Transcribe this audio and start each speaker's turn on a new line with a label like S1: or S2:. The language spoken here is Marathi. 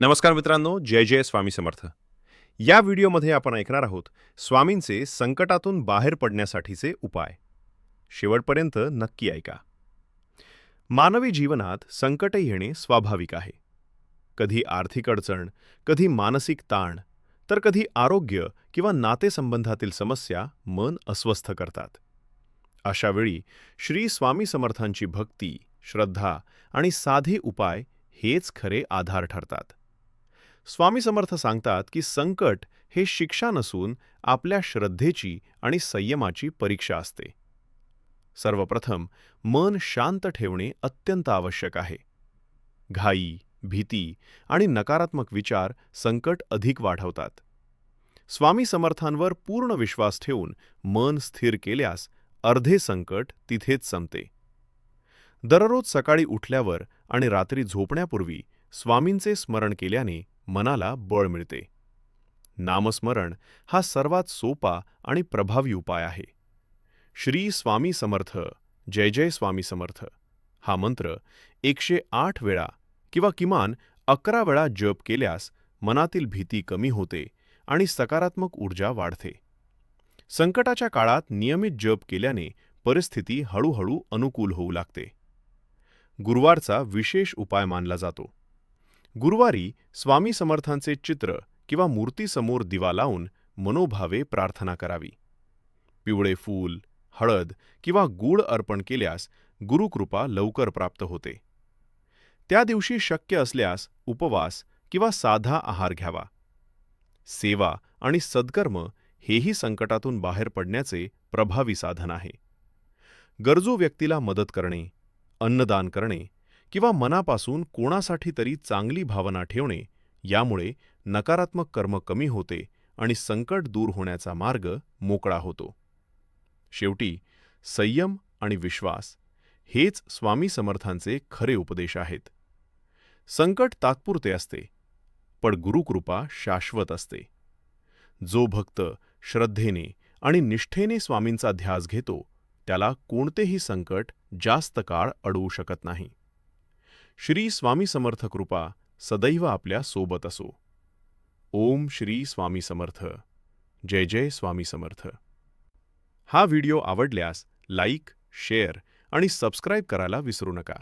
S1: नमस्कार मित्रांनो जय जय स्वामी समर्थ. या व्हिडिओमध्ये आपण ऐकणार आहोत स्वामींचे संकटातून बाहेर पडण्यासाठीचे उपाय. शेवटपर्यंत नक्की ऐका. मानवी जीवनात संकट येणे स्वाभाविक आहे. कधी आर्थिक अडचण कधी मानसिक ताण तर कधी आरोग्य किंवा नातेसंबंधातील समस्या मन अस्वस्थ करतात. अशावेळी श्री स्वामी समर्थांची भक्ती श्रद्धा आणि साधे उपाय हेच खरे आधार ठरतात. स्वामी समर्थ सांगतात की संकट हे शिक्षा नसून आपल्या श्रद्धेची आणि संयमाची परीक्षा असते. सर्वप्रथम मन शांत ठेवणे अत्यंत आवश्यक आहे. घाई भीती आणि नकारात्मक विचार संकट अधिक वाढवतात. स्वामी समर्थांवर पूर्ण विश्वास ठेवून मन स्थिर केल्यास अर्धे संकट तिथेच संपते. दररोज सकाळी उठल्यावर आणि रात्री झोपण्यापूर्वी स्वामींचे स्मरण केल्याने मनाला बळ मिळते. नामस्मरण हा सर्वात सोपा आणि प्रभावी उपाय आहे. श्री स्वामी समर्थ जय जय स्वामी समर्थ हा मंत्र एकशे आठ वेळा किंवा किमान अकरा वेळा जप केल्यास मनातील भीती कमी होते आणि सकारात्मक ऊर्जा वाढते. संकटाच्या काळात नियमित जप केल्याने परिस्थिती हळूहळू अनुकूल होऊ लागते. गुरुवारचा विशेष उपाय मानला जातो. गुरुवारी स्वामी समर्थांचे चित्र किंवा मूर्तीसमोर दिवा लावून मनोभावे प्रार्थना करावी. पिवळे फूल हळद किंवा गूळ अर्पण केल्यास गुरुकृपा लवकर प्राप्त होते. त्या दिवशी शक्य असल्यास उपवास किंवा साधा आहार घ्यावा. सेवा आणि सद्कर्म हेही संकटातून बाहेर पडण्याचे प्रभावी साधन आहे. गरजू व्यक्तीला मदत करणे अन्नदान करणे किंवा मनापासून कोणासाठी तरी चांगली भावना ठेवणे यामुळे नकारात्मक कर्म कमी होते आणि संकट दूर होण्याचा मार्ग मोकळा होतो. शेवटी संयम आणि विश्वास हेच स्वामी समर्थांचे खरे उपदेश आहेत. संकट तात्पुरते असते पण गुरुकृपा शाश्वत असते. जो भक्त श्रद्धेने आणि निष्ठेने स्वामींचा ध्यास घेतो त्याला कोणतेही संकट जास्त काळ अडवू शकत नाही. श्री स्वामी समर्थ कृपा सदैव आपल्यासोबत असो. ओम श्री स्वामी समर्थ. जय जय स्वामी समर्थ. हा व्हिडिओ आवडल्यास लाईक शेअर आणि सबस्क्राईब करायला विसरू नका.